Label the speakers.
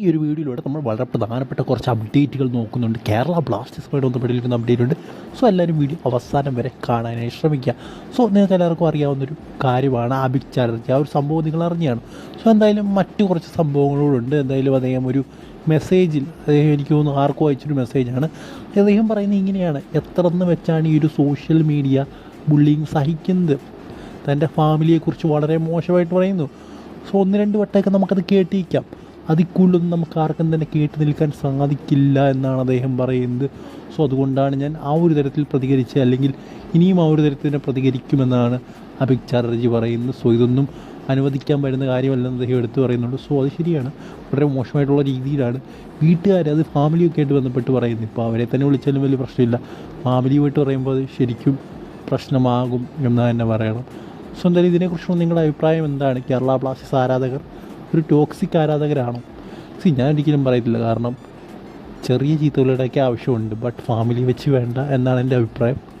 Speaker 1: ഈ ഒരു വീഡിയോയിലൂടെ നമ്മൾ വളരെ പ്രധാനപ്പെട്ട കുറച്ച് അപ്ഡേറ്റുകൾ നോക്കുന്നുണ്ട്. കേരള ബ്ലാസ്റ്റേഴ്സുമായിട്ട് ബന്ധപ്പെട്ടിരിക്കുന്ന അപ്ഡേറ്റ് ഉണ്ട്. സോ എല്ലാവരും വീഡിയോ അവസാനം വരെ കാണാനായി ശ്രമിക്കുക. സോ നിങ്ങൾക്ക് എല്ലാവർക്കും അറിയാവുന്നൊരു കാര്യമാണ് അഭിക് ചാറ്റർജി ആ ഒരു സംഭവം നിങ്ങൾ അറിഞ്ഞാണ്. സോ എന്തായാലും മറ്റു കുറച്ച് സംഭവങ്ങളോടുണ്ട് എന്തായാലും അദ്ദേഹം ഒരു മെസ്സേജിൽ അദ്ദേഹം എനിക്ക് തോന്നുന്നു ആർക്കും അയച്ചൊരു മെസ്സേജാണ് അദ്ദേഹം പറയുന്നത് ഇങ്ങനെയാണ്. എത്ര എന്ന് വെച്ചാണ് ഈ ഒരു സോഷ്യൽ മീഡിയ ബുള്ളിങ് സഹിക്കുന്നത്? തന്റെ ഫാമിലിയെക്കുറിച്ച് വളരെ മോശമായിട്ട് പറയുന്നു. സോ ഒന്ന് രണ്ട് വട്ടമൊക്കെ നമുക്കത് കേട്ടിരിക്കാം. അതിൽ നമുക്ക് ആർക്കും തന്നെ കേട്ട് നിൽക്കാൻ സാധിക്കില്ല എന്നാണ് അദ്ദേഹം പറയുന്നത്. സോ അതുകൊണ്ടാണ് ഞാൻ ആ ഒരു തരത്തിൽ പ്രതികരിച്ച് അല്ലെങ്കിൽ ഇനിയും ആ ഒരു തരത്തിൽ തന്നെ പ്രതികരിക്കുമെന്നാണ് അഭിക് ചാറ്റർജി പറയുന്നത്. സോ ഇതൊന്നും അനുവദിക്കാൻ പറ്റുന്ന കാര്യമല്ലെന്ന് അദ്ദേഹം എടുത്തു പറയുന്നുണ്ട്. സോ അത് ശരിയാണ്. വളരെ മോശമായിട്ടുള്ള രീതിയിലാണ് വീട്ടുകാർ അത് ഫാമിലിയൊക്കെ ആയിട്ട് ബന്ധപ്പെട്ട് പറയുന്നത്. ഇപ്പോൾ അവരെ തന്നെ വിളിച്ചാലും വലിയ പ്രശ്നമില്ല. ഫാമിലിയുമായിട്ട് പറയുമ്പോൾ അത് ശരിക്കും പ്രശ്നമാകും എന്ന് തന്നെ പറയണം. സോ എന്തായാലും ഇതിനെക്കുറിച്ചുള്ള നിങ്ങളുടെ അഭിപ്രായം എന്താണ്? കേരള ബ്ലാസ്റ്റേഴ്സ് ആരാധകർ ഒരു ടോക്സിക് ആരാധകരാണോ. സി ഞാൻ ഒരിക്കലും പറയത്തില്ല. കാരണം ചെറിയ ചീത്തകളുടെയൊക്കെ ആവശ്യമുണ്ട്. ബട്ട് ഫാമിലി വെച്ച് വേണ്ട എന്നാണ് എന്റെ അഭിപ്രായം.